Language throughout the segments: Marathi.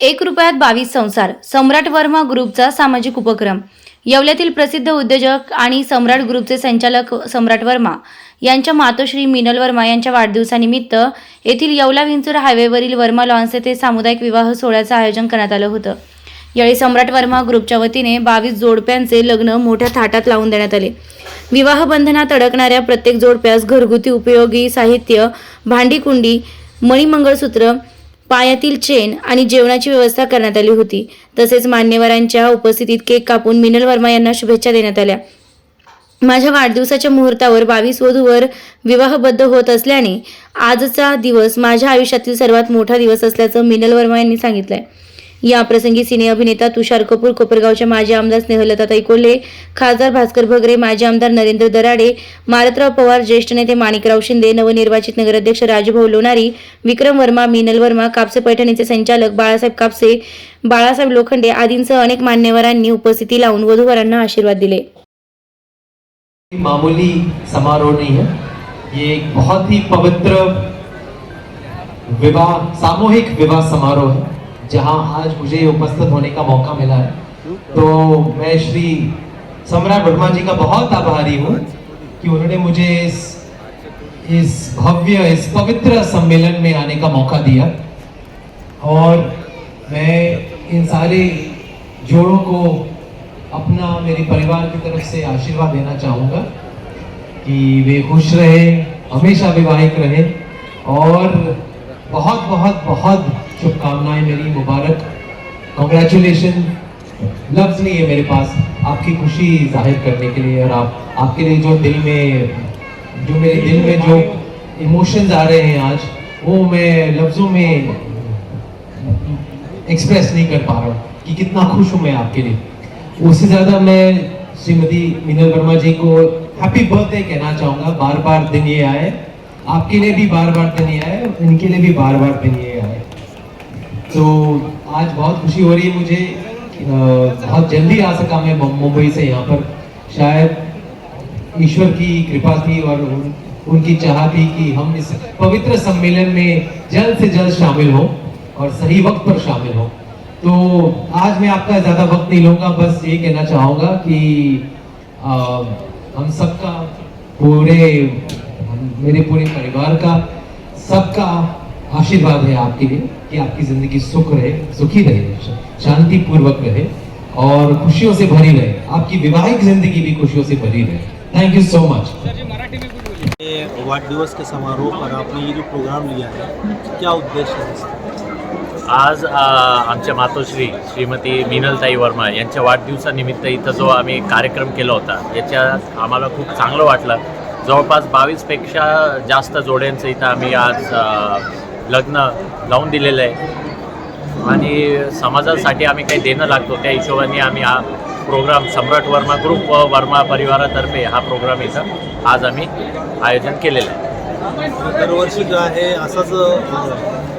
एक रुपयात बावीस संसार सम्राट वर्मा ग्रुपचा सामाजिक उपक्रम. येवल्यातील प्रसिद्ध उद्योजक आणि सम्राट ग्रुपचे संचालक सम्राट वर्मा यांच्या मातोश्री मिनल वर्मा यांच्या वाढदिवसानिमित्त येथील येवला विंचूर हायवेवरील वर्मा लॉन्स येथे सामुदायिक विवाह सोहळ्याचं आयोजन करण्यात आलं होतं. यावेळी सम्राट वर्मा ग्रुपच्या वतीने बावीस जोडप्यांचे लग्न मोठ्या थाटात लावून देण्यात आले. विवाह बंधनात अडकणाऱ्या प्रत्येक जोडप्यास घरगुती उपयोगी साहित्य भांडीकुंडी मणिमंगळसूत्र पायातील चेन आणि जेवणाची व्यवस्था करण्यात आली होती. तसेच मान्यवरांच्या उपस्थितीत केक कापून मिनल वर्मा यांना शुभेच्छा देण्यात आल्या. माझ्या वाढदिवसाच्या मुहूर्तावर बावीस वधूवर विवाहबद्ध होत असल्याने आजचा दिवस माझ्या आयुष्यातील सर्वात मोठा दिवस असल्याचं मिनल वर्मा यांनी सांगितलंय. आहे प्रसंगी सिने अभिनेता तुषार कपूर कोपरगावच्या माजी आमदार स्नेहलताताई कोल्हे खासदार भास्कर भगरे माजी आमदार नरेंद्र दराडे मारतराव पवार ज्येष्ठ नेते माणिकराव शिंदे नवनिर्वाचित नगराध्यक्ष राजभाऊ लोणारी विक्रम वर्मा मिनल वर्मा कापसे पैठणीचे संचालक बाळासाहेब कापसे बाळासाहेब लोखंडे आदींसह अनेक मान्यवरांनी उपस्थिती लावून वधूवरांना आशीर्वाद दिले. मामूली समारोह नहीं है। ये एक बहुत ही पवित्र विवाह सामूहिक विवाह समारोह है। जहाँ आज मुझे उपस्थित होने का मौका मिला है। तो मैं श्री सम्राट वर्मा जी का बहुत आभारी हूँ कि उन्होंने मुझे इस इस भव्य, इस पवित्र सम्मेलन में आने का मौका दिया। और मैं इन सारे जोड़ों को अपना, मेरे परिवार की तरफ़ से आशीर्वाद देना चाहूँगा कि वे खुश रहे, हमेशा विवाहिक रहे। और बहुत बहुत बहुत शुभकामनाएँ मेरी मुबारक। कॉन्ग्रेचुलेशन लफ्ज नहीं है मेरे पास। आपकी खुशी ज़ाहिर करने के लिए और आप, आपके लिए जो दिल में, जो मेरे दिल में जो इमोशंस आ रहे हैं आज, वो मैं लफ्जों में एक्सप्रेस नहीं कर पा रहा हूँ कि कितना खुश हूँ मैं आपके लिए। उससे ज़्यादा मैं श्रीमती मीनल वर्मा जी को हैप्पी बर्थडे कहना चाहूँगा। बार बार दिन ये आए। आपके लिए भी बार बार दिन ये आए इनके लिए भी बार बार दिन ये तो आज बहुत खुशी हो रही है मुझे। बहुत जल्दी आ सका मैं मुंबई से यहाँ पर। शायद ईश्वर की कृपा थी और उन, उनकी चाह थी कि हम इस पवित्र सम्मेलन में जल्द से जल्द शामिल हों और सही वक्त पर शामिल हों। तो आज मैं आपका ज़्यादा वक्त नहीं लूँगा बस ये कहना चाहूँगा कि अ, हम सबका पूरे मेरे पूरे परिवार का सबका आशीर्वाद है आपके लिए कि आपकी जिंदगी सुख रहे सुखी रहे शांति पूर्वक रहे और खुशियों से भरी रहे। आपकी विवाहिक जिंदगी भी खुशियों से भरी रहे। थैंक यू सो मच ये वाढदिवस के समारोह पर आपने ये जो प्रोग्राम लिया है क्या उद्देश्य है? आज आमच्या मातोश्री श्रीमती मिनलताई वर्मा यांच्या वाढदिवसानिमित्त इथं जो आम्ही कार्यक्रम केला होता याच्यात आम्हाला खूप चांगलं वाटलं. जवळपास बावीसपेक्षा जास्त जोड्यांचं इथं आम्ही आज लग्न लावून दिलेलं आहे. आणि समाजासाठी आम्ही काही देणं लागतो. त्या हिशोबाने आम्ही हा प्रोग्राम सम्राट वर्मा ग्रुप व वर्मा परिवारातर्फे हा प्रोग्राम इथं आज आम्ही आयोजन केलेलं आहे. दरवर्षी जो आहे असंच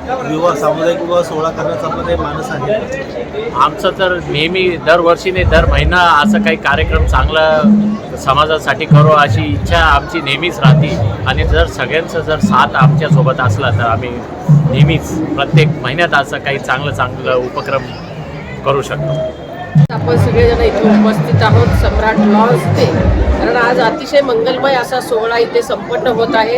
विवाह सामुदायिक विवाह सोहळा करण्याचा आपलं काही मानस आहे. आमचं तर नेहमी दरवर्षी नाही दर महिना असं काही कार्यक्रम चांगला समाजासाठी करू अशी इच्छा आमची नेहमीच राहते. आणि जर सगळ्यांचं जर साथ आमच्यासोबत असला तर आम्ही नेहमीच प्रत्येक महिन्यात असं काही चांगलं चांगलं उपक्रम करू शकतो. आपण सगळेजण इथे उपस्थित आहोत सम्राट लॉन्स ते. कारण आज अतिशय मंगलमय असा सोहळा इथे संपन्न होत आहे.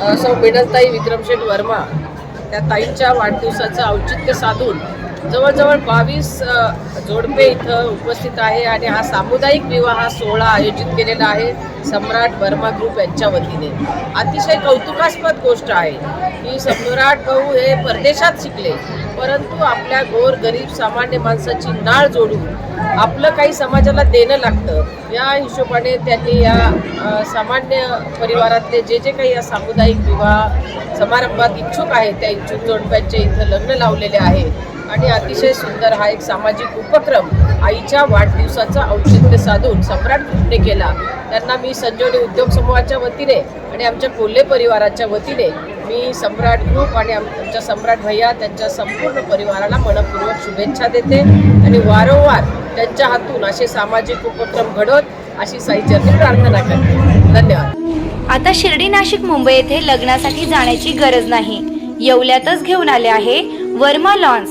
अ, सौ मिनलताई विक्रमशेठ वर्मा. त्या ताईंच्या वाढदिवसाचं औचित्य साधून जवळजवळ बावीस जोडपे इथं उपस्थित आहे आणि हा सामुदायिक विवाह सोहळा आयोजित केलेला आहे सम्राट वर्मा ग्रुप यांच्या वतीने. अतिशय कौतुकास्पद गोष्ट आहे. की सम्राट भाऊ हे परदेशात शिकले परंतु आपल्या गोर गरीब सामान्य माणसाची नाळ जोडून आपलं काही समाजाला देणं लागतं. या हिशोबाने त्यांनी या सामान्य परिवारातले जे जे काही या सामुदायिक विवाह समारंभात इच्छुक आहेत त्या इच्छुक जोडप्यांचे इथं लग्न लावलेले आहे. आणि अतिशय सुंदर हा एक सामाजिक उपक्रम आईच्या वाढदिवसाचा औचित्य साधून सम्राट कृष्णे केला. त्यांना मी संजीवनी उद्योग समूहाच्या वतीने आणि आमच्या कोल्हे परिवाराच्या वतीने मी सम्राट ग्रुप आणि आम- आमच्या सम्राट भैया त्यांच्या संपूर्ण परिवाराला मनपूर्वक शुभेच्छा देते आणि वारंवार त्यांच्या हातून असे सामाजिक उपक्रम घडत अशी साईचरणी प्रार्थना करते. धन्यवाद. आता शिर्डी नाशिक मुंबई येथे लग्नासाठी जाण्याची गरज नाही. येवल्यातच घेऊन आले आहे वर्मा लॉन्स.